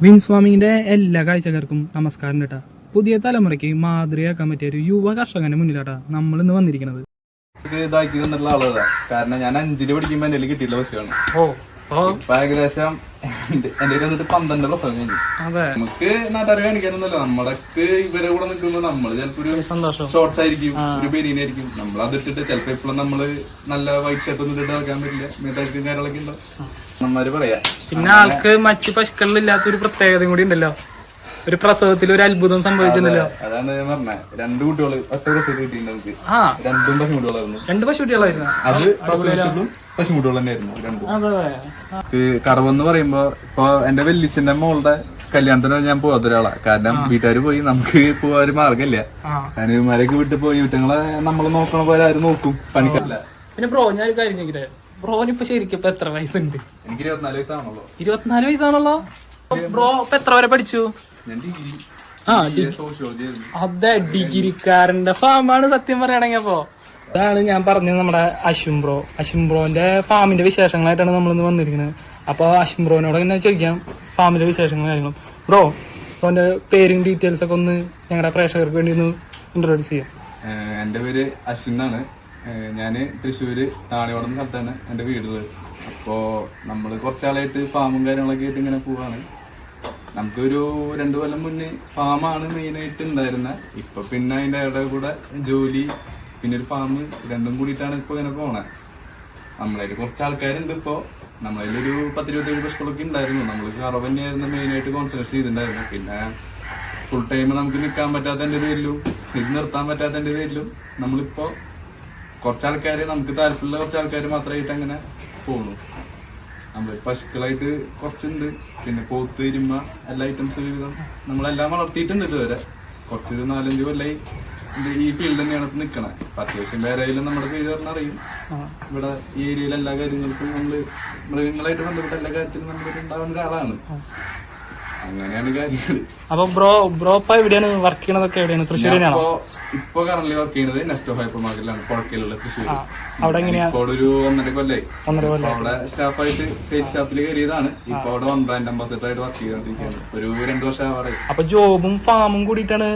Wins ഫാമിങ്ങിന്റെ എല്ലാ കാഴ്ചക്കാർക്കും നമസ്കാരം കേട്ടാ പുതിയ തലമുറയ്ക്ക് മാതൃകയാക്കാൻ പറ്റിയ ഒരു യുവ കർഷകന്റെ മുന്നിലാട്ടാ നമ്മൾ ഇന്ന് വന്നിരിക്കുന്നത്. ഇത് ഇതാക്കി തന്നിട്ടുള്ള ആളതാ കാരണം ഞാൻ അഞ്ചിൽ പഠിക്കുമ്പോ എന്റെ ഓ ഇപ്പൊ ഏകദേശം എന്റെ വന്നിട്ട് പന്ത്രണ്ട് പ്രസവം കഴിഞ്ഞു. നമുക്ക് നാട്ടുകാരെ കാണിക്കാനൊന്നുമല്ല. നമ്മളൊക്കെ ഇവരെ കൂടെ നിൽക്കുമ്പോ നമ്മൾ ചിലപ്പോ ഒരു ഷോർട്സ് ആയിരിക്കും ഒരു ബെരീനായിരിക്കും നമ്മൾ അതിട്ടിട്ട് ചിലപ്പോ ഇപ്പോഴും നമ്മൾ നല്ല വൈറ്റ് ഷർട്ട് ഒന്നും ഇട്ടിട്ട് നടക്കാൻ പറ്റില്ല. മേത്തായിരിക്കും കാര്യങ്ങളൊക്കെ ഉണ്ടോ? പറയാ. പിന്നെ ആൾക്ക് മറ്റു പശുക്കളിലില്ലാത്ത ഒരു പ്രത്യേകതയും കൂടി ഉണ്ടല്ലോ. ഒരു പ്രസവത്തിൽ ഒരു അത്ഭുതം സംഭവിച്ചിട്ടുണ്ടല്ലോ. അതാണ് ഞാൻ പറഞ്ഞത് രണ്ട് കുട്ടികൾ ഒറ്റ പ്രസവത്തിൽ കിട്ടിയിട്ടുണ്ട് നമുക്ക്. ആ. രണ്ടും പശുകുട്ടികളായിരുന്നു. രണ്ട് അത് പ്രസവിച്ചിട്ടും പശുകുട്ടികൾ തന്നെയായിരുന്നു രണ്ടും. അതെ കറവെന്ന് പറയുമ്പോ ഇപ്പൊ എന്റെ വെല്ലിച്ചന്റെ മോളുടെ കല്യാണത്തിന് ഞാൻ പോകാത്ത ഒരാളാ. കാരണം വീട്ടുകാർ പോയി നമുക്ക് പോവാൻ ഒരു മാർഗമില്ല അനുമാരൊക്കെ വിട്ടു പോയി. ഇവറ്റങ്ങളെ നമ്മൾ നോക്കണ പോലെ ആരും നോക്കും. പണിക്കല്ല പിന്നെ ബ്രോ ഞാൻ ഒരു കാര്യം ചോദിക്കട്ടെ? ബ്രോന് ഇപ്പൊ ശരിക്കും ഇപ്പൊ എത്ര വയസ്സുണ്ട്? എനിക്ക് ഇരുപത്തിനാല് വയസ്സാണല്ലോ ഇരുപത്തിനാല് വയസ്സാണല്ലോ? ബ്രോ ഇപ്പൊ എത്ര വരെ പഠിച്ചു? ആ അതെ ഡിഗ്രിക്കാരന്റെ ഫാമാണ് സത്യം പറയുകയാണെങ്കിൽ അപ്പോ. ഇതാണ് ഞാൻ പറഞ്ഞത് നമ്മുടെ അശ്വിൻ ബ്രോ. അശ്വിൻ ബ്രോന്റെ ഫാമിന്റെ വിശേഷങ്ങളായിട്ടാണ് നമ്മളിന്ന് വന്നിരിക്കുന്നത്. അപ്പോൾ അശ്വിൻ ബ്രോനോട് ഇങ്ങനെ ചോദിക്കാം ഫാമിന്റെ വിശേഷങ്ങൾ കാര്യങ്ങളും. ബ്രോ ബ്രോന്റെ പേരും ഡീറ്റെയിൽസ് ഒക്കെ ഒന്ന് ഞങ്ങളുടെ പ്രേക്ഷകർക്ക് വേണ്ടി ഒന്ന് ഇൻട്രോഡ്യൂസ് ചെയ്യാം. എന്റെ പേര് അശ്വിൻ എന്നാണ്. ഞാൻ തൃശ്ശൂര് താണിയോടുന്ന സ്ഥലത്താണ് എന്റെ വീടുള്ളത്. അപ്പോ നമ്മൾ കുറച്ചാളായിട്ട് ഫാമും കാര്യങ്ങളൊക്കെ ആയിട്ട് ഇങ്ങനെ പോവാണ്. നമുക്കൊരു രണ്ടു കൊല്ലം മുന്നേ ഫാമാണ് മെയിനായിട്ട് ഉണ്ടായിരുന്നത് ഇപ്പൊ പിന്നെ അതിന്റെ ഇടയിൽ കൂടെ ജോലി പിന്നെ ഒരു ഫാം രണ്ടും കൂടിയിട്ടാണ് ഇപ്പൊ ഇങ്ങനെ പോണേ. നമ്മളതിൽ കുറച്ച് ആൾക്കാരുണ്ട് ഇപ്പോ. നമ്മളതിലൊരു പത്തിരുപത്തേഴ് പശുക്കളൊക്കെ ഉണ്ടായിരുന്നു. നമ്മൾ കറവ് തന്നെയായിരുന്നു മെയിനായിട്ട് കോൺസെൻട്രേറ്റ് ചെയ്തിട്ടുണ്ടായിരുന്നു. പിന്നെ ഫുൾ ടൈം നമുക്ക് നിൽക്കാൻ പറ്റാത്തതിന്റെ പേരിലും ഇത് നിർത്താൻ പറ്റാത്തതിന്റെ പേരിലും നമ്മളിപ്പോ കുറച്ച് ആൾക്കാർ നമുക്ക് താല്പര്യമുള്ള കുറച്ച് ആൾക്കാർ മാത്രമായിട്ട് അങ്ങനെ പോകുന്നു. നമ്മൾ പശുക്കളായിട്ട് കുറച്ചുണ്ട്. പിന്നെ പോത്ത് ഇരുമ്പ എല്ലാ ഐറ്റംസ് വിധം നമ്മളെല്ലാം വളർത്തിയിട്ടുണ്ട് ഇതുവരെ. കുറച്ചൊരു നാലഞ്ച് കൊല്ലായി ഈ ഫീൽഡ് തന്നെയാണ് ഇപ്പം നിൽക്കണേ അത്യാവശ്യം വേറെ ആയാലും നമ്മുടെ പേര് പറഞ്ഞറിയും ഇവിടെ ഈ ഏരിയയിലെ എല്ലാ കാര്യങ്ങൾക്കും നമ്മൾ മൃഗങ്ങളായിട്ട് ബന്ധപ്പെട്ട എല്ലാ കാര്യത്തിലും നമ്മൾ ഉണ്ടാവുന്ന ഒരാളാണ്. അങ്ങനെയാണ് കാര്യങ്ങൾ അപ്പൊ ബ്രോ ബ്രോ ഇപ്പൊ എവിടെയാണ്? വർക്ക് ചെയ്യണതൊക്കെ എവിടെയാണ്? തൃശ്ശൂർ തന്നെയാണോ? ഇപ്പോ കറന്റ് വർക്ക് ചെയ്യുന്നത് നെസ്റ്റോ ഹൈപ്പർ മാർക്കറ്റിലാണ് പുഴക്കലുള്ള തൃശ്ശൂർ അവിടെ ഇപ്പോൾ ഒരു ഒന്നര കൊല്ലേ. ഒന്നര കൊല്ലം. അവിടെ സ്റ്റാഫായിട്ട് സെയിൽസ് സ്റ്റാഫിൽ കയറിയതാണ് ഇപ്പൊ അവിടെ വൺ ബ്രാൻഡ് അംബാസിഡർ ആയിട്ട് വർക്ക് ചെയ്തോണ്ടിരിക്കുകയാണ്. ഒരു രണ്ടു വർഷം ആവാറായി. അപ്പൊ ജോബും ഫാമും കൂടിയിട്ടാണ്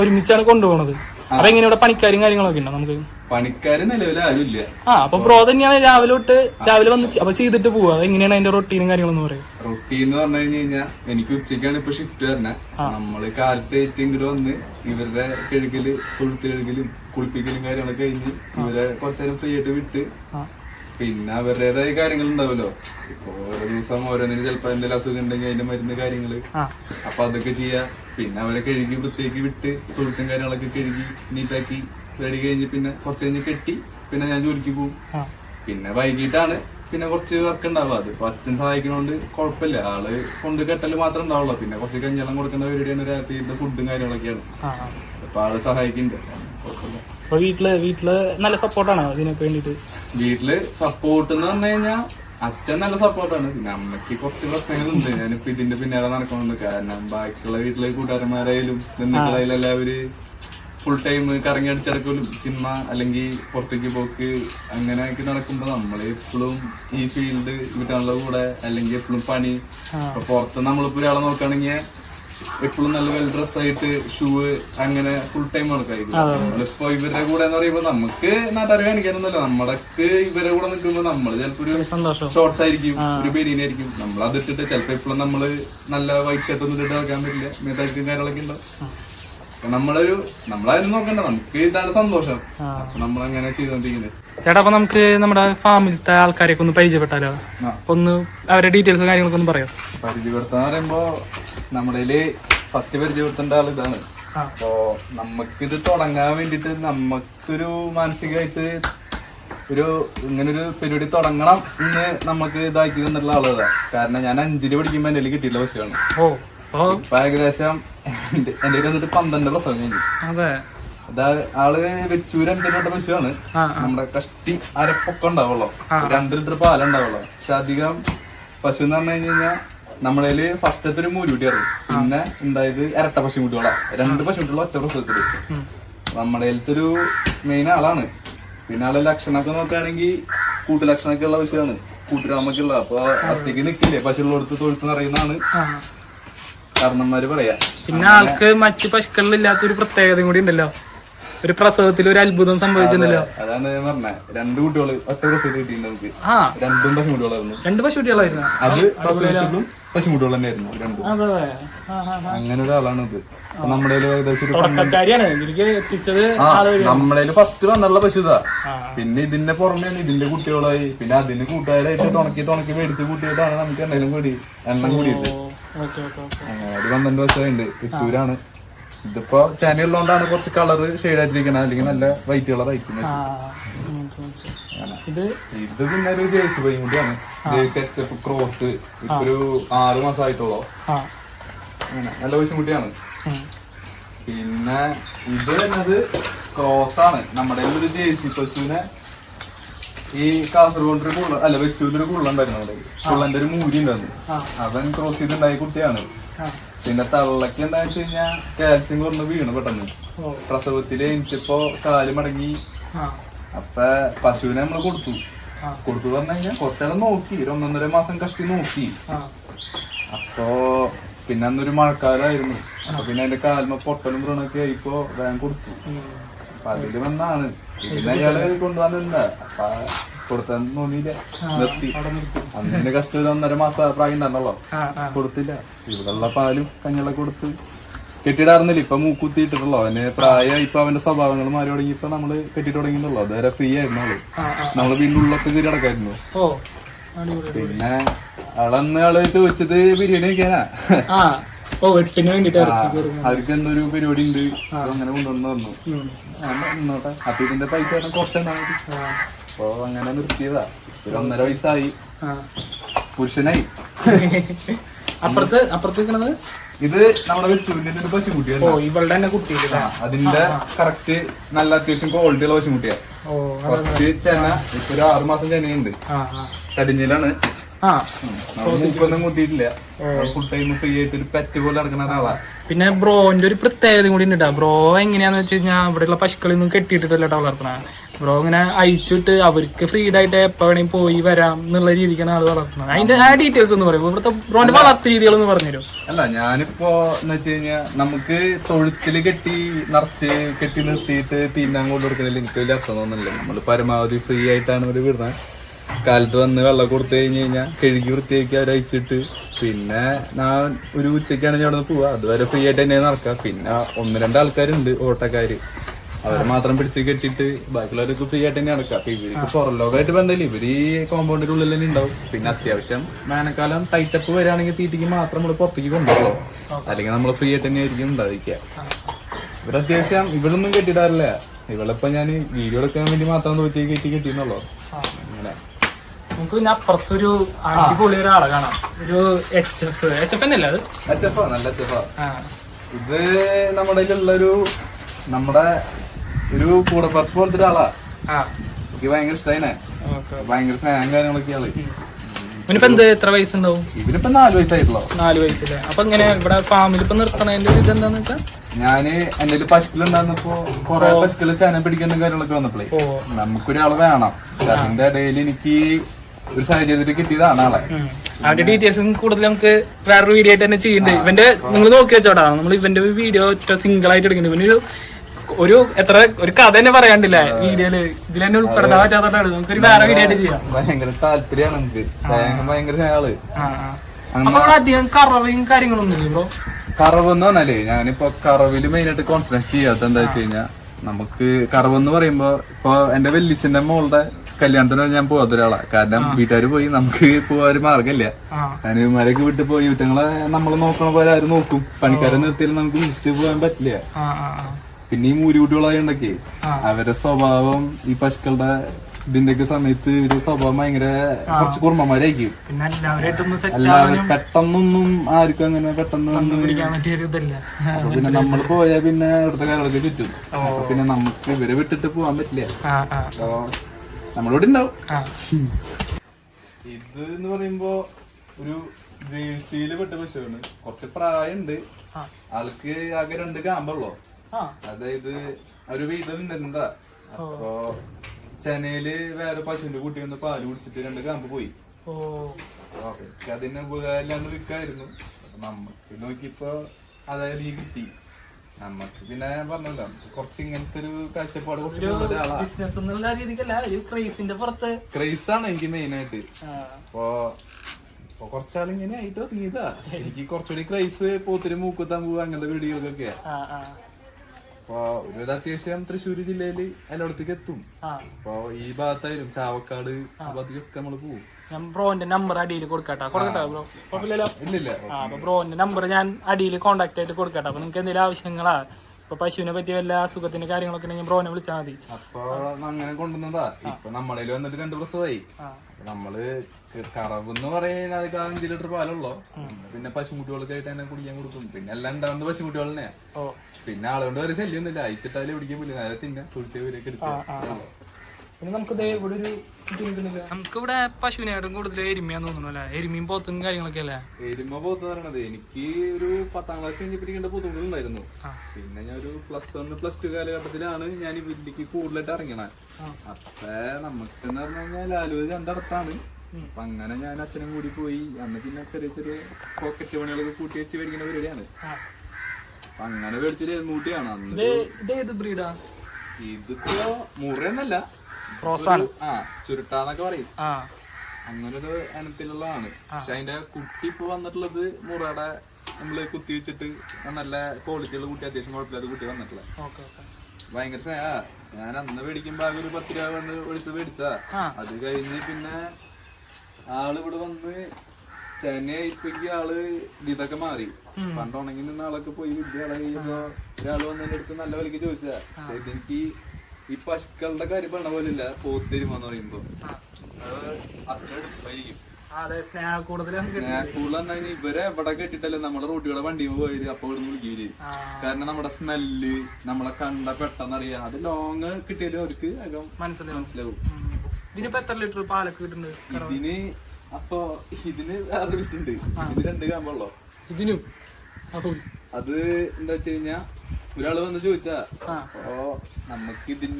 ഒരുമിച്ചാണ് കൊണ്ടുപോകുന്നത് അപ്പൊ എങ്ങനെ ഇവിടെ പണിക്കാരും കാര്യങ്ങളൊക്കെ ഉണ്ടോ നമുക്ക്? പണിക്കാര് നിലവിൽ ആരും ഇല്ല ആ അപ്പൊ ബ്രോ തന്നെയാണ് രാവിലെ തൊട്ട് രാവിലെ വന്ന് ചെ- അപ്പൊ ചെയ്തിട്ട് പോവാ. എങ്ങനെയാണ് അതിന്റെ റൊട്ടീനും കാര്യങ്ങളൊന്നും പറയും. റൊട്ടീൻ എന്ന് പറഞ്ഞു കഴിഞ്ഞു കഴിഞ്ഞാൽ എനിക്ക് ഉച്ചയ്ക്കാണ് ഇപ്പൊ ഷിഫ്റ്റ് വരണേ. നമ്മൾ കാലത്ത് ഏറ്റവും ഇങ്ങോട്ട് വന്ന് ഇവരുടെ കഴുകൽ തൊഴുത്ത് കഴുകലും കുളിപ്പിക്കലും കാര്യങ്ങളൊക്കെ കഴിഞ്ഞ് ഇവരെ കുറച്ചേരം ഫ്രീ ആയിട്ട് വിട്ട് പിന്നെ അവരുടേതായ കാര്യങ്ങൾ ഉണ്ടാവല്ലോ ഇപ്പൊ ഓരോ ദിവസം ഓരോന്നിനും ചിലപ്പോ എന്തെങ്കിലും അസുഖം ഉണ്ടെങ്കിൽ അതിന്റെ മരുന്ന് കാര്യങ്ങൾ. അപ്പൊ അതൊക്കെ ചെയ്യാ. പിന്നെ അവരെ കഴുകി വൃത്തിയാക്കി വിട്ട് തൊഴുത്തും കാര്യങ്ങളൊക്കെ കഴുകി നീറ്റാക്കി റെഡി കഴിഞ്ഞ് പിന്നെ കുറച്ച് കഴിഞ്ഞ് കെട്ടി പിന്നെ ഞാൻ ജോലിക്ക് പോകും. പിന്നെ വൈകിട്ടാണ് പിന്നെ കുറച്ച് വർക്ക് ഉണ്ടാവുക. അത് ഇപ്പൊ അച്ഛൻ സഹായിക്കണോണ്ട് കുഴപ്പമില്ല. ആൾ കൊണ്ട് കെട്ടൽ മാത്രമേ ഉണ്ടാവുള്ളൂ. പിന്നെ കുറച്ച് കഞ്ഞെല്ലാം കൊടുക്കേണ്ട പരിപാടിയാണ് രാത്രി ഫുഡും കാര്യങ്ങളൊക്കെയാണ്. അപ്പൊ ആൾ സഹായിക്കുന്നുണ്ട്. കുഴപ്പമില്ല അപ്പൊ വീട്ടിൽ വീട്ടിൽ നല്ല സപ്പോർട്ടാണ് ഇതിനൊക്കെ വേണ്ടിട്ട്? വീട്ടിൽ സപ്പോർട്ട് എന്ന് പറഞ്ഞു കഴിഞ്ഞാൽ അച്ഛൻ നല്ല സപ്പോർട്ടാണ് പിന്നെ അമ്മയ്ക്ക് കുറച്ച് പ്രശ്നങ്ങളുണ്ട്. ഞാനിപ്പോ ഇതിന്റെ പിന്നാലെ നടക്കുന്നുണ്ട് കാരണം ബാക്കിയുള്ള വീട്ടിലെ കൂട്ടുകാരന്മാരായാലും ബന്ധുക്കളായാലും എല്ലാവരും ഫുൾ ടൈം കറങ്ങി അടിച്ചടക്കലും സിനിമ അല്ലെങ്കിൽ പുറത്തേക്ക് പോക്ക് അങ്ങനെയൊക്കെ നടക്കുമ്പോ നമ്മൾ എപ്പോഴും ഈ ഫീൽഡ് വീട്ടാളുടെ കൂടെ അല്ലെങ്കിൽ എപ്പോഴും പണി. പുറത്ത് നമ്മളിപ്പോ ഒരാളെ നോക്കുകയാണെങ്കിൽ എപ്പോഴും നല്ല വെൽ ഡ്രസ് ആയിട്ട് ഷൂ അങ്ങനെ ഫുൾ ടൈം നടക്കായിരിക്കും നമ്മളിപ്പോ ഇവരുടെ കൂടെ എന്ന് പറയുമ്പോ നമുക്ക് നാട്ടുകാർ കാണിക്കാനൊന്നുമല്ല. നമ്മടക്ക് ഇവരുടെ കൂടെ നിൽക്കുമ്പോ നമ്മൾ ചിലപ്പോ ഒരു ഷോർട്സ് ആയിരിക്കും ഒരു ബെരീനായിരിക്കും നമ്മൾ അതിട്ടിട്ട് ചിലപ്പോ എപ്പോഴും നമ്മൾ നല്ല വൈറ്റ് ഷർട്ട് ഒന്നും ഇട്ടിട്ട് വെക്കാൻ പറ്റില്ല. മേത്തായിരിക്കും കാര്യങ്ങളൊക്കെ ഉണ്ടാവും. നമ്മളൊരു നമ്മളാരും നോക്കണ്ട. നമുക്ക് ഇതാണ് സന്തോഷം. അപ്പൊ നമ്മളങ്ങനെ ചെയ്തോണ്ടിരിക്കുന്നത്. ചേട്ടാ അപ്പൊ നമുക്ക് നമ്മുടെ ഫാമിലത്തെ ആൾക്കാരെയൊക്കെ ഒന്ന് പരിചയപ്പെട്ടാലോ? ഒന്ന് അവരുടെ ഡീറ്റെയിൽസ് കാര്യങ്ങളൊക്കെ ഒന്ന് പറയാം? പരിചയപ്പെടുത്താന്ന് പറയുമ്പോ നമ്മുടെ ഫസ്റ്റ് പരിചയപ്പെടുത്തേണ്ട ആൾ ഇതാണ്. അപ്പോ നമുക്കിത് തുടങ്ങാൻ വേണ്ടിട്ട് നമുക്കൊരു മാനസികമായിട്ട് ഒരു ഇങ്ങനൊരു പരിപാടി തുടങ്ങണം എന്ന് നമുക്ക് ഇതാക്കി തന്നിട്ടുള്ള ആളതാ കാരണം ഞാൻ അഞ്ചിന് പഠിക്കുമ്പോ എന്റെ കിട്ടിയില്ല ഓ ഇപ്പൊ ഏകദേശം എന്റെ കയ്യിൽ വന്നിട്ട് പന്ത്രണ്ട് പ്രസവം കഴിഞ്ഞു അതെ. ആൾ വെച്ചൂര് അഞ്ചിലോട്ട പശുവാണ് നമ്മുടെ കഷ്ടി അരപ്പൊക്കെ ഉണ്ടാവുള്ളൂ. രണ്ട് ലിറ്റർ പാലുണ്ടാവുള്ളൂ. പക്ഷെ അധികം പശു എന്ന് പറഞ്ഞു കഴിഞ്ഞാൽ നമ്മളതിൽ ഫസ്റ്റത്തെ ഒരു മൂലൂട്ടിയായിരുന്നു പിന്നെ ഉണ്ടായത് ഇരട്ട പശുമുട്ടികളാ രണ്ട് പശുമുട്ടികള ഒറ്റ പ്രസവത്തിൽ. നമ്മുടെ ഒരു മെയിൻ ആളാണ്. പിന്നെ ആളെ ലക്ഷണമൊക്കെ നോക്കുകയാണെങ്കിൽ കൂട്ടുലക്ഷണമൊക്കെ ഉള്ള വിഷയമാണ് കൂട്ടുരാമൊക്കെ ഉള്ള. അപ്പൊ അത്തേക്ക് നിക്കില്ലേ? പശുള്ളടുത്ത് തൊഴുത്ത് നിറയുന്നതാണ്. കാരണന്മാര് പറയാ. പിന്നെ ആൾക്ക് മറ്റു പശുക്കളിൽ ഇല്ലാത്തൊരു പ്രത്യേകതയും കൂടി ഉണ്ടല്ലോ. ഒരു പ്രസവത്തിൽ ഒരു അത്ഭുതം സംഭവിച്ചിട്ടുണ്ടല്ലോ. അതാണ് ഞാൻ പറഞ്ഞത് രണ്ട് കുട്ടികൾ ഒറ്റ പ്രസവത്തിൽ കിട്ടിയിട്ടുണ്ട് നമുക്ക്. രണ്ടും പശു കുട്ടികളായിരുന്നു രണ്ട് പശു കുട്ടികളായിരുന്നു അത് പശുമുട്ടികൾ തന്നെയായിരുന്നു രണ്ടും. അതെ അതെ. ആ. അങ്ങനെ ഒരാളാണ് ഇത് നമ്മുടെ ഏകദേശം ഒരു തുടക്കക്കാരിയാണ്. എനിക്ക് എത്തിച്ചത് ആ നമ്മളെ ഫസ്റ്റ് വന്നുള്ള പശു ഇതാ. ആ. പിന്നെ ഇതിന്റെ പുറമെയാണ് ഇതിന്റെ കുട്ടികളായി. പിന്നെ അതിന് കൂട്ടുകാരായിട്ട് തുണക്കി തുണക്കി മേടിച്ച് കൂട്ടിയിട്ടാണ് നമുക്ക് എന്തെങ്കിലും കൂടി എണ്ണം കൂടിയത്. Okay okay okay. അങ്ങനെ ഒരു പന്ത്രണ്ട് വർഷമായിട്ടുണ്ട് തൃശ്ശൂരാണ്. ഇതിപ്പോ ചാനലുള്ളതുകൊണ്ടാണ് കുറച്ച് കളർ ഷെയ്ഡ് ആയിട്ടിരിക്കുന്നത് അല്ലെങ്കിൽ നല്ല വൈറ്റ് കളർ ആയിരിക്കും. ഇത് ഇത് പിന്നെ ഒരു ജേഴ്സി പൈ കൂടിയാണ്. ജേഴ്സി എച്ച് ക്രോസ് ഇപ്പൊരു ആറ് മാസമായിട്ടുള്ളൂ ആ. അങ്ങനെ. നല്ല പൈസ കൂട്ടിയാണ് പിന്നെ ഇത് എന്നത് ക്രോസ് ആണ്. നമ്മുടെ ഒരു ജേഴ്സി പശുവിനെ ഈ കാസർഗോഡ് ഒരു കുള്ള അല്ല വെച്ചൂരിന്റെ ഒരു കുള്ള ഉണ്ടായിരുന്നു അവിടെ. കുള്ളന്റെ ഒരു മൂരി ഉണ്ടായിരുന്നു. അവൻ ക്രോസ് ചെയ്തുണ്ടായ കുട്ടിയാണ്. പിന്നെ തള്ളക്ക് എന്താ വെച്ച് കഴിഞ്ഞാൽ കാൽസ്യം കുറഞ്ഞ് വീണ് പെട്ടെന്ന്. പ്രസവത്തിൽ എനിച്ചപ്പോ കാൽ മടങ്ങി. അപ്പൊ പശുവിനെ നമ്മൾ കൊടുത്തു. കൊടുത്തു പറഞ്ഞു കഴിഞ്ഞാൽ കുറച്ചേരം നോക്കി. ഒരു ഒന്നൊന്നര മാസം കഷ്ടി നോക്കി. അപ്പോ പിന്നെ അന്നൊരു മഴക്കാലമായിരുന്നു അപ്പൊ പിന്നെ അതിന്റെ കാൽമ പൊട്ടലും വ്രണൊക്കെ ആയിപ്പോ വേഗം കൊടുത്തു. അപ്പൊ അതിൽ വന്നാണ്. പിന്നെ അയാളെ കൊണ്ടുവന്നില്ല. അപ്പൊ കൊടുത്താൻ തോന്നിയില്ല നിർത്തി. അവിടെ നിർത്തി. അന്ന് എന്റെ കഷ്ടം ഒരു ഒന്നര മാസം പ്രായം ഉണ്ടായിരുന്നല്ലോ. ആ കൊടുത്തില്ല. ഇവിടെയുള്ള പാലും കഞ്ഞിളൊക്കെ കൊടുത്ത് കെട്ടിടാറുന്നില്ല ഇപ്പൊ മൂക്കുത്തിട്ടുള്ളോ അവന് പ്രായം ഇപ്പൊ അവന്റെ സ്വഭാവങ്ങൾ മാറി തുടങ്ങിയപ്പോ നമ്മൾ കെട്ടി തുടങ്ങിയിട്ടുള്ളൂ. അതുവരെ ഫ്രീ ആയിരുന്നു അവൾ. നമ്മൾ വീണ്ടും ഉള്ളൊക്കെ കയറി അടക്കായിരുന്നു പിന്നെ അവളന്ന് ആൾ ചോദിച്ചത് ബിരിയാണി കഴിക്കാനാ? കയറി അവർക്ക് എന്തൊരു പരിപാടി ഉണ്ട്? അങ്ങനെ കൊണ്ടുവന്നു തന്നു. അപ്പൊ ഇതിന്റെ പൈസ കുറച്ചെണ്ണ അപ്പൊ അങ്ങനെ നിർത്തിയതാ. ഒരു ഒന്നര വയസ്സായി. പുരുഷനായി. അപ്പുറത്ത് അപ്പുറത്ത് നിൽക്കണത് ഇത് നമ്മുടെ വെച്ചൂരിന്റെ ഒരു പശുക്കുട്ടിയാണ് ഇവളുടെ തന്നെ കുട്ടി അതിന്റെ കറക്റ്റ് നല്ല അത്യാവശ്യം ക്വാളിറ്റി ഉള്ള പശുക്കുട്ടിയാ ഫസ്റ്റ് ചെന ഇപ്പൊ ഒരു ആറു മാസം ചെനയുണ്ട്. കടിഞ്ഞിലാണ് ആ. മൂക്കൊന്നും കുത്തിയിട്ടില്ല ഫുൾ ടൈം ഫ്രീ ആയിട്ട് ഒരു പെറ്റ് പോലെ നടക്കുന്ന ഒരാളാ. പിന്നെ ബ്രോന്റെ ഒരു പ്രത്യേകത കൂടി ഉണ്ട് ബ്രോ എങ്ങനെയാന്ന് വെച്ച് കഴിഞ്ഞാൽ ഇവിടെയുള്ള പശുക്കളൊന്നും കെട്ടിയിട്ടില്ല കേട്ടോ വളർത്തണ. ബ്രോ ഇങ്ങനെ അയച്ചിട്ട് അവർക്ക് ഫ്രീഡ് ആയിട്ട് എപ്പോ വേണമെങ്കിൽ പോയി വരാം എന്നുള്ള രീതിക്കാണ് അത് വളർത്തുന്നത്. അതിന്റെ ആ ഡീറ്റെയിൽസ് ഒന്ന് പറയും. ഇവിടുത്തെ ബ്രോന്റെ വളർത്ത രീതികൾ പറഞ്ഞു പറഞ്ഞുതരും. അല്ല ഞാനിപ്പോ എന്ന് വെച്ച് കഴിഞ്ഞാൽ നമുക്ക് തൊഴുത്തിൽ കെട്ടി നിറച്ച് കെട്ടി നിർത്തിയിട്ട് തിന്നാൻ കൊണ്ട് കൊടുക്കണില്ല എനിക്ക് വലിയ അർത്ഥം തോന്നുന്നില്ല. നമ്മൾ പരമാവധി ഫ്രീ ആയിട്ടാണ് ഒരു വിടുന്നത്. കാലത്ത് വന്ന് വെള്ളം കൊടുത്തു കഴിഞ്ഞ് കഴിഞ്ഞാൽ കഴുകി വൃത്തിയാക്കി അവർ അയച്ചിട്ട് പിന്നെ ഞാൻ ഒരു ഉച്ചയ്ക്കാണെങ്കിൽ അവിടെ നിന്ന് പോവാ. അതുവരെ ഫ്രീ ആയിട്ട് തന്നെ നടക്കുക പിന്നെ ഒന്ന് രണ്ട് ആൾക്കാരുണ്ട് ഓട്ടക്കാര്. അവരെ മാത്രം പിടിച്ച് കെട്ടിട്ട് ബാക്കിയുള്ളവരൊക്കെ ഫ്രീ ആയിട്ട് തന്നെ നടക്കുക. അപ്പൊ ഇവർക്ക് പുറം ലോകമായിട്ട് ബന്ധമില്ല. ഇവർ ഈ കോമ്പൗണ്ടിന്റെ ഉള്ളിൽ തന്നെ ഉണ്ടാവും. പിന്നെ അത്യാവശ്യം വേനൽക്കാലം ടൈറ്റപ്പ് വരികയാണെങ്കിൽ തീറ്റിക്ക് മാത്രം നമ്മൾ പുറത്തേക്ക് കൊണ്ടുപോകും അല്ലെങ്കിൽ നമ്മൾ ഫ്രീ ആയിട്ട് തന്നെ ആയിരിക്കും ഉണ്ടായിരിക്കുക. ഇവർ അത്യാവശ്യം ഇവളൊന്നും കെട്ടിടാറില്ല. ഇവളിപ്പോ ഞാൻ വീഡിയോ എടുക്കാൻ വേണ്ടി മാത്രം തോറ്റി കെട്ടി കെട്ടിന്നുള്ളോ അങ്ങനെ. നമുക്ക് പിന്നെ അപ്പുറത്തൊരു അടിപൊളി ഒരാളെ കാണാം. ഒരു എച്ച് എഫ് എച്ച് എഫ് തന്നെ അല്ലേ അത് നല്ല ഇത് നമ്മുടെ കയ്യിലുള്ളൊരു നമ്മുടെ ഒരു കൂടപ്പറപ്പ് പോലത്തെ ഒരാളാ. ആ. എനിക്ക് ഭയങ്കര ഇഷ്ടമായിനെ ഭയങ്കര സ്നേഹം കാര്യങ്ങളൊക്കെ ആൾ. ഇവനിപ്പോ എന്ത് എത്ര വയസ്സുണ്ടാവും? നാല് വയസ്സായിട്ടുള്ളൂ. നാല് വയസ്സിലെ അപ്പൊ ഇങ്ങനെ ഇവിടെ ഫാമിൽ ഇപ്പൊ നിർത്തണതിന്റെ ഒരു ഇതെന്താന്ന് വെച്ചാൽ ഞാൻ എന്റെ പശുക്കളുണ്ടായിരുന്നപ്പോ കൊറേ പശുക്കൾ ചന പിടിക്കുന്ന കാര്യങ്ങളൊക്കെ വന്നപ്പോഴേ നമുക്കൊരാൾ വേണം. അതിന്റെ ഇടയിൽ എനിക്ക് ഒരു സാഹചര്യത്തിൽ കിട്ടിയതാണ് ആളെ. അവന്റെ ഡീറ്റെയിൽസും കൂടുതൽ നമുക്ക് വേറൊരു വീഡിയോ ആയിട്ട് തന്നെ ചെയ്യുന്നുണ്ട്. ഇവന്റെ നിങ്ങൾ നോക്കി വെച്ചോടാ. നമ്മൾ ഇവന്റെ വീഡിയോ ഒറ്റ സിംഗിൾ ആയിട്ട് എടുക്കുന്നുണ്ട്. ഇവനൊരു ഒരു എത്ര ഒരു കഥ തന്നെ പറയാണ്ടില്ല വീഡിയോയിൽ? ഇതിൽ തന്നെ ഉൾപ്പെടുത്താൻ പറ്റാത്തോണ്ടാണ് നമുക്കൊരു വേറെ വീഡിയോ ആയിട്ട് ചെയ്യാം. ഭയങ്കര താല്പര്യമാണ് നമുക്ക്. ഭയങ്കര ആൾ. അപ്പൊ അധികം കറവയും കാര്യങ്ങളൊന്നും ഇല്ല ബ്രോ? കറവ് എന്ന് പറഞ്ഞാലേ ഞാനിപ്പോ കറവിൽ മെയിനായിട്ട് കോൺസെൻട്രേറ്റ് ചെയ്യാത്ത എന്താ വെച്ച് കഴിഞ്ഞാ നമുക്ക് കറവ് എന്ന് പറയുമ്പോ ഇപ്പൊ എന്റെ വെല്ലിച്ചന്റെ മോളുടെ കല്യാണത്തിന് ഞാൻ പോകാത്ത ഒരാളാ. കാരണം വീട്ടുകാർ പോയി നമുക്ക് പോകാൻ ഒരു മാർഗമില്ല അനുമാരൊക്കെ ഞാൻ ഇവന്മാരൊക്കെ വിട്ട് പോയി. ഇവറ്റങ്ങളെ നമ്മൾ നോക്കണ പോലെ ആരും നോക്കും. പണിക്കാരെ നിർത്തിയാലും നമുക്ക് വിളിച്ചിട്ട് പോകാൻ പറ്റില്ല. പിന്നെ ഈ മൂരികുട്ടികളായോണ്ടൊക്കെ. അവരുടെ സ്വഭാവം ഈ പശുക്കളുടെ ഇതിന്റെയൊക്കെ സമയത്ത് ഇവർ സ്വഭാവം ഭയങ്കര കുറച്ച് കുർമ്മമാരായിരിക്കും അല്ലാതെ പെട്ടെന്നൊന്നും ആർക്കും അങ്ങനെ പെട്ടെന്ന് അപ്പൊ പിന്നെ നമ്മൾ പോയാൽ പിന്നെ ഇവിടുത്തെ കാര്യങ്ങളൊക്കെ ചുറ്റും അപ്പൊ പിന്നെ നമുക്ക് ഇവരെ വിട്ടിട്ട് പോകാൻ പറ്റില്ല. അപ്പൊ നമ്മളിവിടെ ഉണ്ടാവും. ഇത് എന്ന് പറയുമ്പോ ഒരു ജേഴ്സിയിൽ പെട്ട പശുവാണ്. കുറച്ച് പ്രായമുണ്ട്. ആൾക്ക് ആകെ രണ്ട് കാമ്പുള്ളോ. അതായത് ഒരു വീട്ടിൽ നിന്നിട്ടുണ്ടാ. അപ്പോ ചെനയിൽ വേറെ പശുവിന്റെ കുട്ടി വന്ന് പാൽ കുടിച്ചിട്ട് രണ്ട് കാമ്പ് പോയി. അതിന്റെ ഉപകാരം അവർക്ക് അതിന് ഉപകാരമില്ലാന്ന് വിൽക്കായിരുന്നു. നമുക്ക് നോക്കിയപ്പോ അതായത് ഈ കിട്ടി. നമ്മക്ക് പിന്നെ പറഞ്ഞല്ലോ കുറച്ച് ഇങ്ങനത്തെ ഒരു കാഴ്ചപ്പാട് ബിസിനസ് എന്നുള്ള രീതിക്കല്ല ഒരു ക്രേസിന്റെ പുറത്ത്. ക്രൈസ് ആണ് എനിക്ക് മെയിൻ ആയിട്ട്. അപ്പോ ഇപ്പൊ കുറച്ചാളിങ്ങനെ ആയിട്ട് നീതാ എനിക്ക് കുറച്ചുകൂടി ക്രൈസ് പോത്തിരി മൂക്കുത്താൻ പോവുക അങ്ങനത്തെ വീഡിയോ ആ, ആ, അപ്പൊ ഒരു അത്യാവശ്യം തൃശ്ശൂർ ജില്ലയിൽ എല്ലായിടത്തേക്ക് എത്തും. അപ്പൊ ഈ ഭാഗത്തായാലും ചാവക്കാട് ആ. ഭാഗത്തേക്കൊക്കെ നമ്മൾ പോവും. ഞാൻ ബ്രോന്റെ നമ്പർ അടിയിൽ കൊടുക്കട്ടെ. കൊടുക്കട്ടെ ബ്രോ? കുഴപ്പമില്ലല്ലോ? ഇല്ലില്ല ബ്രോന്റെ നമ്പർ ഞാൻ അടിയിൽ കോൺടാക്ട് ആയിട്ട് കൊടുക്കട്ടെ. അപ്പൊ നിങ്ങൾക്ക് എന്തെങ്കിലും ആവശ്യങ്ങളാ? ഇപ്പൊ പശുവിനെ പറ്റി വല്ല അസുഖത്തിന്റെ കാര്യങ്ങളൊക്കെ ഉണ്ടെങ്കിൽ ബ്രോനെ വിളിച്ചാൽ മതി. അപ്പൊ അങ്ങനെ കൊണ്ടുവന്നതാ. ഇപ്പൊ നമ്മളിൽ വന്നിട്ട് രണ്ട് പ്രസവമായി നമ്മൾ കറവെന്ന് പറയുന്ന അത് അഞ്ച് ലിറ്റർ പാലുള്ളോ. പിന്നെ പശുമുട്ടികൾക്കായിട്ട് തന്നെ കുടിക്കാൻ കൊടുക്കും. പിന്നെ എല്ലാം ഉണ്ടാവുന്നത് പശുമുട്ടികൾ തന്നെയാ പിന്നെ ആളുകൊണ്ട് ഒരു ശല്യമൊന്നുമില്ല അയച്ചിട്ടാലും പിടിക്കാൻ പറ്റില്ല നേരെ തിന്നെ. തൊഴുത്തി ഇവരൊക്കെ എടുത്ത്. പിന്നെ നമുക്ക് ദേ ഇവിടെ ഒരു നമുക്ക് ഇവിടെ പശുവിനായിട്ടും കൂടുതൽ എരുമയാന്ന് തോന്നുന്നു അല്ലെ? എരുമയും പോത്തും കാര്യങ്ങളൊക്കെ അല്ലേ? എരുമ പോത്ത് പറയണത് എനിക്ക് ഒരു പത്താം ക്ലാസ് കഴിഞ്ഞ് പിടിക്കേണ്ട ആ. പിന്നെ ഞാൻ ഒരു പ്ലസ് വൺ പ്ലസ് ടു കാലഘട്ടത്തിലാണ് ഞാൻ ഇതിലേക്ക് കൂടുതലായിട്ട് ഇറങ്ങണത് ആ. അപ്പൊ നമുക്ക് എന്ന് പറഞ്ഞു കഴിഞ്ഞാൽ രണ്ടിടത്താണ്. അപ്പൊ അങ്ങനെ ഞാൻ അച്ഛനും കൂടി പോയി. അന്ന് പിന്നെ ചെറിയ ചെറിയ പോക്കറ്റ് പണികളൊക്കെ കൂട്ടി വെച്ച് മേടിക്കുന്ന പരിപാടിയാണ്. അപ്പൊ അങ്ങനെ മേടിച്ചൊരു എരുമൂട്ടിയാണ് അന്ന് ഇത് ഇത് ബ്രീഡാ ഇതിപ്പോ മുറയെന്നല്ല. റോസാണ്. ആ ചുരുട്ടാന്നൊക്കെ പറയും. ആ. അങ്ങനൊരു ഇനത്തിലുള്ളതാണ്. പക്ഷെ അതിന്റെ കുട്ടി ഇപ്പൊ വന്നിട്ടുള്ളത് മുറയുടെ നമ്മൾ കുത്തി വെച്ചിട്ട് നല്ല ക്വാളിറ്റിയുള്ള കുട്ടി അത്യാവശ്യം കുഴപ്പമില്ലാത്ത കുട്ടി വന്നിട്ടുള്ള ഓക്കെ ഓക്കെ. ഭയങ്കര സ്നേഹ. ഞാൻ അന്ന് മേടിക്കുമ്പോ ആകെ ഒരു പത്ത് രൂപ വന്ന് എടുത്ത് മേടിച്ചതാ. അത് കഴിഞ്ഞ് പിന്നെ ആൾ ഇവിടെ വന്ന് ചെന്നൈ ഇപ്പൊക്ക് ആൾ ഇതൊക്കെ മാറി. പണ്ട് ഉണങ്ങി നിന്ന ആളൊക്കെ പോയി വിദ്യ ആളെ കഴിയുമ്പോ ഒരാൾ വന്നതിന്റെ അടുത്ത് നല്ല വിലക്ക് ചോദിച്ചാ പക്ഷെ ഇതെനിക്ക് ഈ പശുക്കളുടെ കാര്യം പറഞ്ഞ പോലെ ഇല്ല പോത്തരുമെന്ന് പറയുമ്പോ. അത് അത്ര എടുപ്പായിരിക്കും കൂടുതൽ ഇവരെ എവിടെ കെട്ടിട്ടല്ലേ നമ്മുടെ റോട്ടിയുടെ വണ്ടി പോയത് അപ്പൊ ഇവിടെ ആ. കാരണം നമ്മുടെ സ്മെല്ല് നമ്മളെ കണ്ട പെട്ടെന്ന് അറിയാം. അത് ലോങ് കിട്ടിയാലും അവർക്ക് മനസ്സിലാവും. ഇതിനിപ്പോ എത്ര ലിറ്റർ പാലൊക്കെ കിട്ടുന്നുണ്ട്? ഇതിന് അപ്പൊ ഇതിന് വേറെ വിറ്റുണ്ട് ഇതിന് രണ്ട് കാമ്പുള്ളോ ഇതിനും. അത് എന്താ വെച്ച് കഴിഞ്ഞാ ഒരാൾ വന്ന് ചോദിച്ചാ ഓ അപ്പൊ നമുക്ക് ഇതിൻ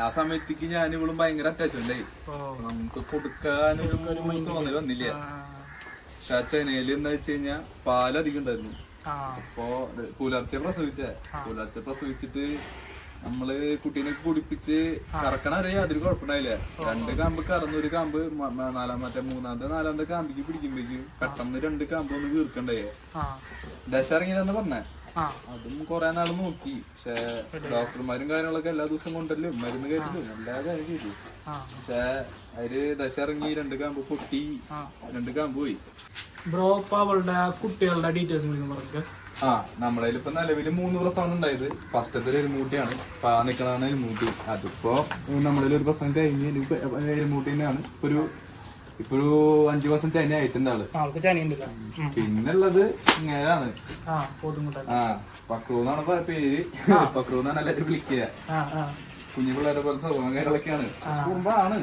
ആ സമയത്തേക്ക് ഞാൻ ഇവളും ഭയങ്കര അറ്റാച്ച്മെന്റ് ആയി. ഓ. നമുക്ക് കൊടുക്കാനൊരു തോന്നൽ വന്നില്ല. പക്ഷെ ആ ചെനയിൽ എന്താ വെച്ച് കഴിഞ്ഞാ പാലധികം ഉണ്ടായിരുന്നു. അപ്പോ പുലർച്ചെ പ്രസവിച്ച. പുലർച്ചെ പ്രസവിച്ചിട്ട് നമ്മൾ കുട്ടീനെ കുടിപ്പിച്ച് കറക്കണ വരെ യാതൊരു കുഴപ്പമുണ്ടായില്ല. രണ്ട് കാമ്പ് കറന്നൊരു കാമ്പ് നാലാം മറ്റേ മൂന്നാമത്തെ നാലാമത്തെ കാമ്പിക്ക് പിടിക്കുമ്പോഴേക്കും പെട്ടെന്ന് രണ്ട് കാമ്പ് ഒന്ന് വീർക്കണ്ടേ? ആ. ദശ ഇറങ്ങിയതെന്ന് പറഞ്ഞേ. അതും കൊറേ നാൾ നോക്കി. പക്ഷെ ഡോക്ടർമാരും കാര്യങ്ങളൊക്കെ എല്ലാ ദിവസവും കൊണ്ടല്ലോ മരുന്ന് കഴിച്ചു എല്ലാ കാര്യം ചെയ്തു. പക്ഷെ അതിൽ ദശ ഇറങ്ങി രണ്ട് കാമ്പ് പൊട്ടി രണ്ട് കാമ്പ് പോയി. ബ്രോ ഇപ്പൊ അവളുടെ കുട്ടികളുടെ ഡീറ്റെയിൽസ് പറഞ്ഞു ആ നമ്മളതിൽ ഇപ്പൊ നിലവിൽ മൂന്ന് പ്രസവം ഉണ്ടായത്. ഫസ്റ്റത്തെ ഒരു എരുമൂട്ടിയാണ് പാ നിക്കണതാണ് എരുമൂട്ടി അതിപ്പോ നമ്മുടെ ഒരു പ്രസവം കഴിഞ്ഞ് ഇനി ഇപ്പൊ എരുമൂട്ടി ഒരു ഇപ്പൊ ഒരു അഞ്ചു മാസം ചനി ആയിട്ടുണ്ട് ആൾ ആൾക്ക് ചനിയുണ്ടല്ലോ പിന്നുള്ളത് ഇങ്ങനെയാണ്. ആ പോത്തുമുട്ട ആ പക്രു എന്നാണ് പ- പേര്. പക്രൂന്നാണ് എല്ലാരും വിളിക്കുക. ആ ആ. കുഞ്ഞു പിള്ളേരെ പോലെ സ്വഭാവം കാര്യങ്ങളൊക്കെയാണ് കുറുമ്പാണ്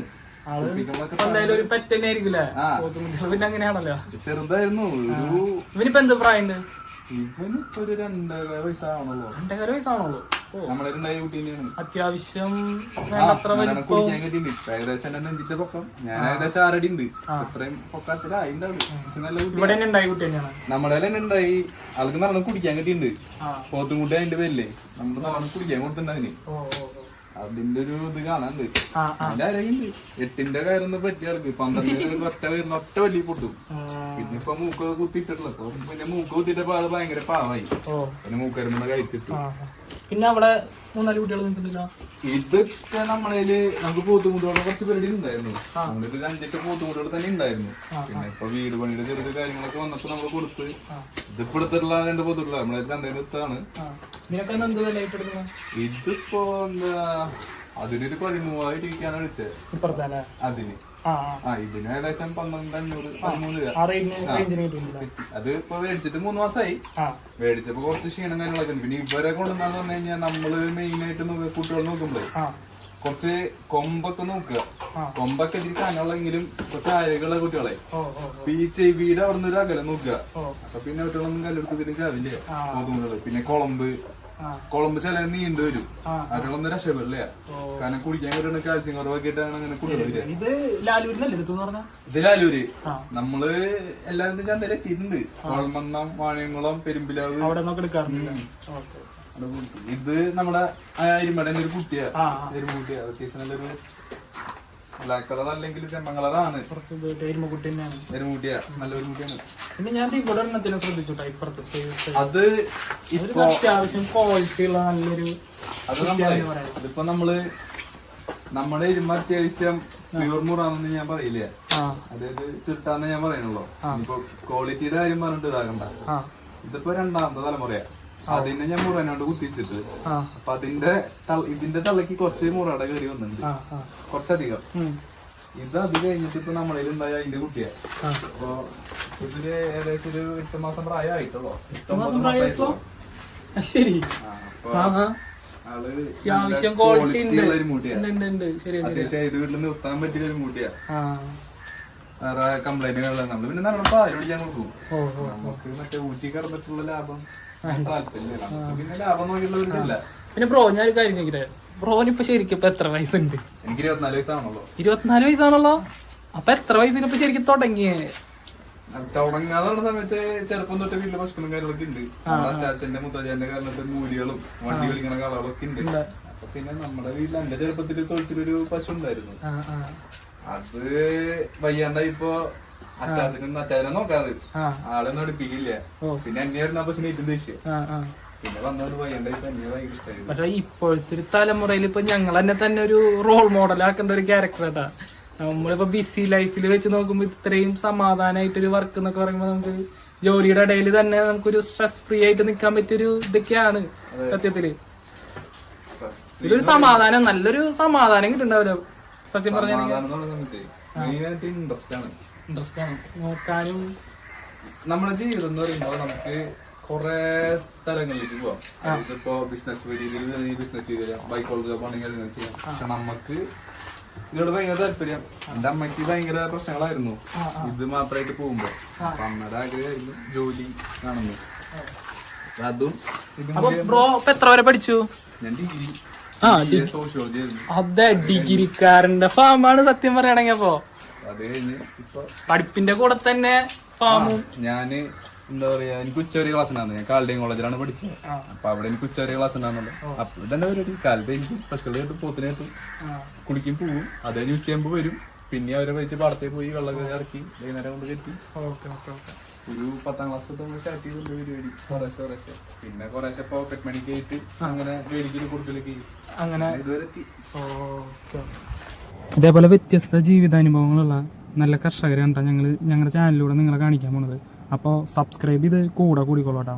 ആൾ കുട്ടികളൊക്കെ എന്തായാലും ഒരു പെറ്റ് തന്നെ ആയിരിക്കില്ലേ ആ. പോത്തുമുട്ട പിന്നെ അങ്ങനെയാണല്ലോ. ചെറുതായിരുന്നു. ഒരു ഇവനിപ്പോ എന്ത് പ്രായണ്ട്? ഇവനിപ്പോ ഒരു രണ്ടര വയസ്സാവണല്ലോ. രണ്ടര വയസ്സാണല്ലോ അത്യാവശ്യം വേണ്ടത്ര വലിപ്പം. ഇവിടെ തന്നെ ഉണ്ടായി കുട്ടി തന്നെയാണ് നമ്മുടെ തന്നെ ഉണ്ടായി. ആൾക്ക് നല്ലോണം കുടിക്കാൻ കിട്ടിയിട്ടുണ്ട്. പോത്തുംകുട്ടി അതിന്റെ പേരില്ലേ നമ്മൾ നടന്ന് കുടിക്കാൻ ഓ. അതിന്റെ ഒരു ഇത് കാണാണ്ട് അതിന്റെ അരയുണ്ട്. എട്ടിന്റെ കയറൊന്ന് പറ്റിയ ഇറക്കി പന്ത്രണ്ട് ഒറ്റ വരുന്ന ഒറ്റ വലിയ പൊട്ടും. പിന്നെ ഇപ്പൊ മൂക്ക് കുത്തിയിട്ടുള്ളത് പിന്നെ മൂക്ക് കുത്തിയിട്ടപ്പോ ആൾ ഭയങ്കര പാവായി. പിന്നെ മൂക്കരുമ്പോ കഴിച്ചിട്ടു. പിന്നെ അവിടെ മൂന്നാൽ കുട്ടികൾ നിൽക്കുന്നില്ല? ഇതൊക്കെ നമ്മളതിൽ നമുക്ക് പോത്തുമുട്ടുകളുടെ കുറച്ച് പരിപാടി ഉണ്ടായിരുന്നു നമ്മളിത് അഞ്ചെട്ട് പോത്തുമുട്ടുകൾ തന്നെ ഉണ്ടായിരുന്നു പിന്നെ ഇപ്പൊ വീട് പണിയുടെ ചെറിയ കാര്യങ്ങളൊക്കെ വന്നപ്പോ നമ്മൾ കൊടുത്ത്. ഇതിപ്പോ എടുത്തിട്ടുള്ള രണ്ട് പോത്തുള്ള നമ്മളെ രണ്ടേ എത്താണ് ഇതിപ്പോ എന്താ അതിനൊരു പതിമൂവായിരം രൂപയ്ക്കാണ് വിളിച്ചത്. അതിന്. ആ. ഇതിന് ഏകദേശം പന്ത്രണ്ട് അഞ്ഞൂറ് പതിമൂന്ന് രൂപ അത് ഇപ്പൊ മേടിച്ചിട്ട് മൂന്ന് മാസമായി മേടിച്ചപ്പോ കുറച്ച് ക്ഷീണം കാര്യങ്ങളൊക്കെ പിന്നെ ഇവരെ കൊണ്ടുവന്നാന്ന് പറഞ്ഞു കഴിഞ്ഞാൽ നമ്മൾ മെയിൻ ആയിട്ട് കുട്ടികൾ നോക്കുമ്പോഴേ കുറച്ച് കൊമ്പൊക്കെ നോക്കുക. കൊമ്പൊക്കെ ഇച്ചിരി കനമുള്ളെങ്കിലും കുറച്ച് ആരോഗ്യമുള്ള കുട്ടികളെ ഈ ചെവിയുടെ അവിടെ നിന്ന് ഒരു അകലം നോക്കുക. അപ്പൊ പിന്നെ കുട്ടികളൊന്നും കല്ലെടുത്തിട്ട് ചാവില്ല. പിന്നെ കുളമ്പ് കുളമ്പ് ചില നീണ്ടു വരും. അതിലൊന്നും രക്ഷപ്പെടില്ല. കാരണം കുടിക്കാൻ വരുന്ന കാൽസ്യം കുറവാക്കിയിട്ടാണ് അങ്ങനെ കുടിക്കുന്നത് ഇത് ലാലൂര്. നമ്മൾ എല്ലാവരും ചന്തയിൽ എത്തിയിട്ടുണ്ട്. കോളമന്നം വാണിയംകുളം പെരുമ്പിലാവ്. ഇത് നമ്മുടെ അരിമടന്റെ ഒരു കുട്ടിയാ. എരുമുട്ടിയാ നല്ലൊരു ബ്ലാക്ക് കളർ അല്ലെങ്കിൽ ചെമ്മ കളറാണ് എരുമുട്ടിയാ നല്ലൊരു മുട്ടിയാണ് പിന്നെ ഞാൻ ദേ ഇവിടെ എണ്ണത്തിനെ ശ്രദ്ധിച്ചുട്ടോ ഇപ്പുറത്തെ അത് ഇപ്പൊ അത്യാവശ്യം ക്വാളിറ്റി ഉള്ള നല്ലൊരു അത് നമ്മളെ ഇതിപ്പോ നമ്മൾ നമ്മുടെ എരുമ അത്യാവശ്യം പ്യൂർ മുറാണെന്ന് ഞാൻ പറയില്ലേ? അതായത് ചുട്ടാന്ന് ഞാൻ പറയണല്ലോ ഇപ്പൊ ക്വാളിറ്റിയുടെ കാര്യം പറഞ്ഞിട്ട് ഇതാകണ്ട ഇതിപ്പോ രണ്ടാമത്തെ തലമുറയാ. അതിനെ ഞാൻ മുറനോട് കുത്തിച്ചിട്ട് അപ്പൊ അതിന്റെ ഇതിന്റെ തള്ളക്ക് കുറച്ച് മുറയുടെ കയറി വന്നിട്ടുണ്ട്. കുറച്ചധികം. ഇത് അത് കഴിഞ്ഞിട്ട് ഇപ്പൊ നമ്മളിൽ ഉണ്ടായ അതിന്റെ കുട്ടിയെ. അപ്പൊ ഇതിൽ ഏകദേശം ഒരു എട്ട് മാസം പ്രായമായിട്ടുള്ളൂ എട്ടൊമ്പത് മാസം മാസമായിട്ടുള്ളൂ ശരി. ആൾ അത്യാവശ്യം ഇത് വീട്ടിൽ നിർത്താൻ പറ്റിയ ഒരു മൂട്ടിയാ വേറെ കംപ്ലൈന്റുകളെല്ലാം നമ്മൾ പിന്നെ നല്ല പാൽ ഞങ്ങൾ പോകും നമുക്ക് മറ്റേ ഊറ്റി കിടന്നിട്ടുള്ള ലാഭം താല്പര്യമില്ല. പിന്നെ ലാഭം നോക്കിയുള്ള പിന്നെ ബ്രോ ഞാൻ ഒരു കാര്യം ചോദിക്കട്ടെ? ബ്രോന് ഇപ്പൊ ശരിക്കും ഇപ്പൊ എത്ര വയസ്സുണ്ട്? എനിക്ക് ഇരുപത്തിനാല് വയസ്സാണല്ലോ ഇരുപത്തിനാല് വയസ്സാണല്ലോ അപ്പൊ എത്ര വയസ്സിന് ഇപ്പൊ ശരിക്കും തുടങ്ങിയേ? തുടങ്ങാതെ പറഞ്ഞ സമയത്ത് ചെറുപ്പം തൊട്ട് വീട്ടിലെ ഭക്ഷണം കാര്യങ്ങളൊക്കെ ഉണ്ട്. അച്ഛാച്ചന്റെ അച്ചാച്ചന്റെ മുത്തച്ഛന്റെ കാരണത്തിൽ മൂലികളും വണ്ടി കളിക്കണ കളകളൊക്കെ ഉണ്ട്. അപ്പൊ പിന്നെ നമ്മുടെ വീട്ടിൽ എന്റെ ചെറുപ്പത്തിൽ തൊഴുത്തിലൊരു പശു ഉണ്ടായിരുന്നു. അത് വയ്യാണ്ടായിപ്പോ അച്ചാച്ചനും അച്ചാച്ചനെ നോക്കാറ്. ആളൊന്നും അടുപ്പിക്കില്ല പിന്നെ എന്നെ ആയിരുന്നു ഇരുന്ന് ഇഷ്ടമായിരുന്നു പക്ഷെ ഇപ്പോഴത്തെ ഒരു തലമുറയിൽ ഇപ്പൊ ഞങ്ങൾ തന്നെ തന്നെ ഒരു റോൾ മോഡൽ ആക്കേണ്ട ഒരു ക്യാരക്ടർ ആട്ടാ. നമ്മളിപ്പോ ബിസി ലൈഫിൽ വെച്ച് നോക്കുമ്പോൾ ഇത്രയും സമാധാനമായിട്ട് ഒരു വർക്ക് എന്നൊക്കെ പറയുമ്പോൾ നമുക്ക് ജോലിയുടെ ഇടയിൽ തന്നെ നമുക്കൊരു സ്ട്രെസ് ഫ്രീ ആയിട്ട് നിൽക്കാൻ പറ്റിയൊരു ഇതൊക്കെയാണ് സത്യത്തിൽ. ഇതൊരു സമാധാനം നല്ലൊരു സമാധാനം കിട്ടുണ്ടാവില്ല സത്യം പറഞ്ഞാൽ ഇൻട്രസ്റ്റ് ആണ്. ഇൻട്രസ്റ്റ് ആണ്. നോക്കാനും നമ്മുടെ ജീവിതം എന്ന് പറയുമ്പോൾ നമുക്ക് കുറെ സ്ഥലങ്ങളിലേക്ക് പോവാം. ഇതിപ്പോ ബിസിനസ് രീതിയിൽ ബിസിനസ് ചെയ്ത് ബൈക്ക് ഓൾക്കുക പോകണമെങ്കിൽ അങ്ങനെ ചെയ്യാം. പക്ഷെ നമുക്ക് ഇതിനോട് ഭയങ്കര താല്പര്യം. എന്റെ അമ്മയ്ക്ക് ഭയങ്കര പ്രശ്നങ്ങളായിരുന്നു. ഇത് മാത്രമായിട്ട് പോകുമ്പോ അമ്മയുടെ ആഗ്രഹമായിരുന്നു ജോലി കാണുന്നു അതും ബ്രോ എത്ര വരെ പഠിച്ചു? ഞാൻ ഡിഗ്രി അതെ ഡിഗ്രിക്കാരന്റെ ഫാമാണ് സത്യം പറയുകയാണെങ്കിൽ അപ്പൊ. പഠിപ്പിന്റെ കൂടെ തന്നെ ഫാമും. ഞാൻ എന്താ പറയാ എനിക്ക് ഉച്ചവരെ ക്ലാസ് ഉണ്ടായിരുന്നു. ഞാൻ കാലടെയും കോളേജിലാണ് പഠിച്ചത്. അപ്പൊ അവിടെ എനിക്ക് ഉച്ചവരെ ക്ലാസ് ഉണ്ടായിരുന്നല്ലോ അപ്പൊ തന്നെ പരിപാടി? കാലത്ത് എനിക്ക് പശുക്കളെ കേട്ട് പോത്തിനെ കേട്ട് കുളിക്കും പോവും. അത് കഴിഞ്ഞ് ഉച്ചയാകുമ്പോ വരും. പിന്നെ അവരെ വിളിച്ച് പാടത്തേ പോയി വെള്ളം ഇറക്കി. വൈകുന്നേരം കൊണ്ട് കെട്ടി. Okay okay okay. ഒരു പത്താം ക്ലാസ് തൊട്ട് സ്റ്റാർട്ട് ചെയ്തു പരിപാടി. കുറേശ്ശെ കുറേശ്ശെ പിന്നെ കുറേശ്ശെ പോക്കറ്റ് മണിക്ക് ആയിട്ട് അങ്ങനെ മേടിക്കലും കൊടുക്കലൊക്കെ അങ്ങനെ ഇതുവരെ എത്തി. ഇതേപോലെ വ്യത്യസ്ത ജീവിതാനുഭവങ്ങളുള്ള നല്ല കർഷകരാണ് ഞങ്ങൾ ഞങ്ങളുടെ ചാനലിലൂടെ നിങ്ങളെ കാണിക്കാൻ പോണത്. അപ്പോൾ സബ്സ്ക്രൈബ് ചെയ്ത് കൂടെ കൂടിക്കോളൂ കേട്ടോ.